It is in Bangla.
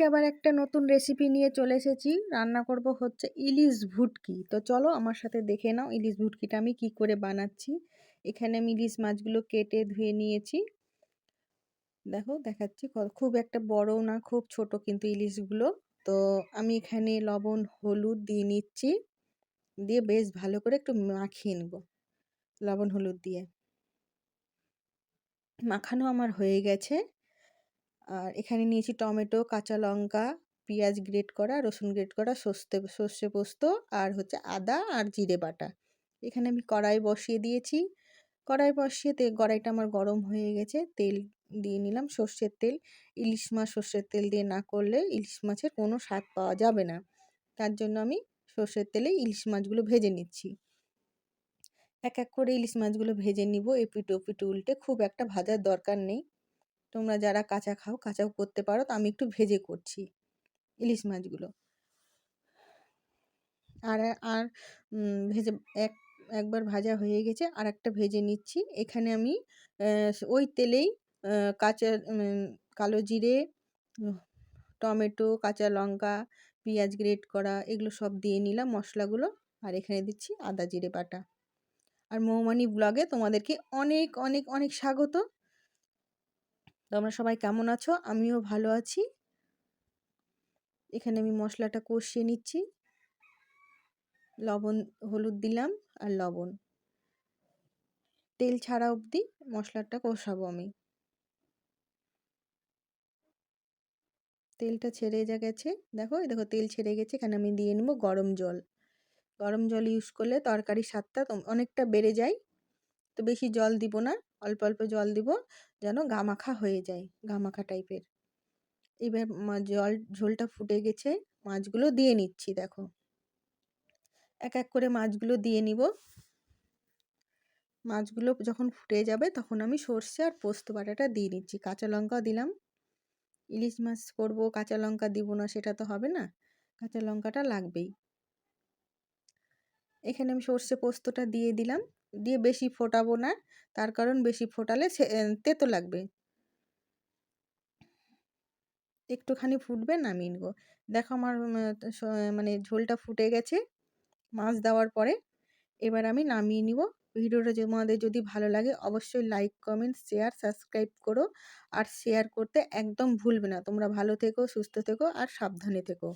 আজকে আবার একটা নতুন রেসিপি নিয়ে চলে এসেছি। রান্না করব হচ্ছে ইলিশ ভুটকি। তো চলো আমার সাথে দেখে নাও ইলিশ ভুটকিটা আমি কি করে বানাচ্ছি। এখানে আমি ইলিশ মাছগুলো কেটে ধুয়ে নিয়েছি। দেখো দেখাচ্ছি খুব একটা বড় না, খুব ছোট কিন্তু ইলিশগুলো। তো আমি এখানে লবণ, হলুদ দিয়ে নিচ্ছি। দিয়ে বেশ ভালো করে একটু মাখিয়ে নেব লবণ, হলুদ দিয়ে। মাখানো আমার হয়ে গেছে। আর এখানে নিয়েছি টমেটো, কাঁচা লঙ্কা, পেঁয়াজ গ্রেট করা, রসুন গ্রেট করা সর্ষে সর্ষে পোস্ত আর হচ্ছে আদা আর জিরে বাটা। এখানে আমি কড়াই বসিয়ে দিয়েছি। কড়াই বসিয়ে তে, কড়াইটা আমার গরম হয়ে গেছে। তেল দিয়ে নিলাম সর্ষের তেল। ইলিশ মাছ সর্ষের তেল দিয়ে না করলে ইলিশ মাছের কোনো স্বাদ পাওয়া যাবে না। তার জন্য আমি সর্ষের তেলে ইলিশ মাছগুলো ভেজে নিচ্ছি। এক এক করে ইলিশ মাছগুলো ভেজে নিব। এপিটো ওপিটো উল্টে খুব একটা ভাজার দরকার নেই। তোমরা যারা কাঁচা খাও, কাঁচাও করতে পারো। তো আমি একটু ভেজে করছি ইলিশ মাছগুলো। আর আর ভেজে, এক, একবার ভাজা হয়ে গেছে। আর একটা ভেজে নিচ্ছি। এখানে আমি ওই তেলেই কাঁচা কালো জিরে, টমেটো, কাঁচা লঙ্কা, পেঁয়াজ গ্রেট করা, এগুলো সব দিয়ে নিলাম মশলাগুলো। আর এখানে দিচ্ছি আদা জিরে বাটা। আর মৌমানি ব্লগে তোমাদেরকে অনেক অনেক অনেক স্বাগত। তোমরা সবাই কেমন আছো? আমিও ভালো আছি। এখানে আমি মশলাটা কষিয়ে নিচ্ছি। লবণ, হলুদ দিলাম আর লবণ। তেল ছাড়া অবধি মশলাটা কষাবো আমি। তেলটা ছেড়ে যা গেছে। দেখো দেখো তেল ছেড়ে গেছে। এখানে আমি দিয়ে নেব গরম জল। গরম জল ইউজ করলে তরকারির স্বাদটা অনেকটা বেড়ে যায়। তো বেশি জল দিব না। অল্প অল্প জল দিব যেন গামাখা হয়ে যায়, গামাখা টাইপের। এবার জল, ঝোলটা ফুটে গেছে, মাছগুলো দিয়ে নিচ্ছি, দেখো। এক এক করে মাছগুলো দিয়ে নিব। মাছগুলো যখন ফুটে যাবে তখন আমি সর্ষে আর পোস্ত বাটাটা দিয়ে নিচ্ছি, কাঁচা লঙ্কাও দিলাম। ইলিশ মাছ করব, কাঁচা লঙ্কা দিব না, সেটা তো হবে না, কাঁচা লঙ্কাটা লাগবেই। এখানে আমি সর্ষে পোস্তটা দিয়ে দিলাম। দিয়ে বেশি ফোটাবো না। তার কারণ বেশি ফোটালে তেতো লাগবে। একটুখানি ফুটবে নামিয়ে নেব দেখো আমার মানে ঝোলটা ফুটে গেছে। মাছ দেওয়ার পরে এবার আমি নামিয়ে নিব। ভিডিওটা তোমাদের যদি ভালো লাগে অবশ্যই লাইক কমেন্ট শেয়ার সাবস্ক্রাইব করো। আর শেয়ার করতে একদম ভুলবে না। তোমরা ভালো থেকো, সুস্থ থেকো আর সাবধানে থেকো।